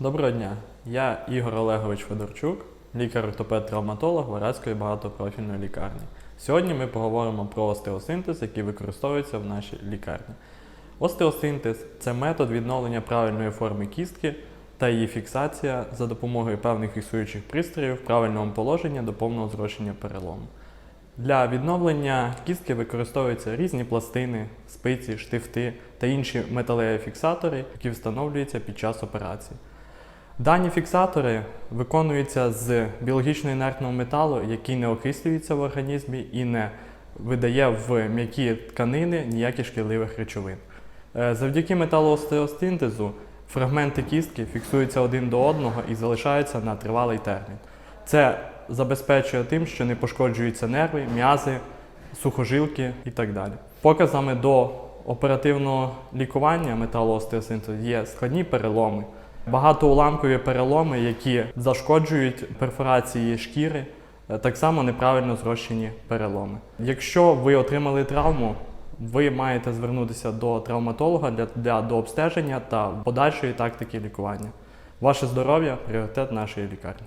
Доброго дня, я Ігор Олегович Федорчук, лікар-ортопед-травматолог Варадської багатопрофільної лікарні. Сьогодні ми поговоримо про остеосинтез, який використовується в нашій лікарні. Остеосинтез це метод відновлення правильної форми кістки та її фіксація за допомогою певних фіксуючих пристроїв правильного положення до повного зрощення перелому. Для відновлення кістки використовуються різні пластини, спиці, штифти та інші металеві фіксатори, які встановлюються під час операції. Дані фіксатори виконуються з біологічно інертного металу, який не окислюється в організмі і не видає в м'які тканини ніяких шкідливих речовин. Е, Завдяки металоостеостинтезу фрагменти кістки фіксуються один до одного і залишаються на тривалий термін. Це забезпечує тим, що не пошкоджуються нерви, м'язи, сухожилки і так далі. Показами до оперативного лікування металоостеосинтезу є складні переломи, багатоуламкові переломи, які зашкоджують перфорації шкіри, е, так само неправильно зрощені переломи. Якщо ви отримали травму, ви маєте звернутися до травматолога для, для дообстеження та подальшої тактики лікування. Ваше здоров'я пріоритет нашої лікарні.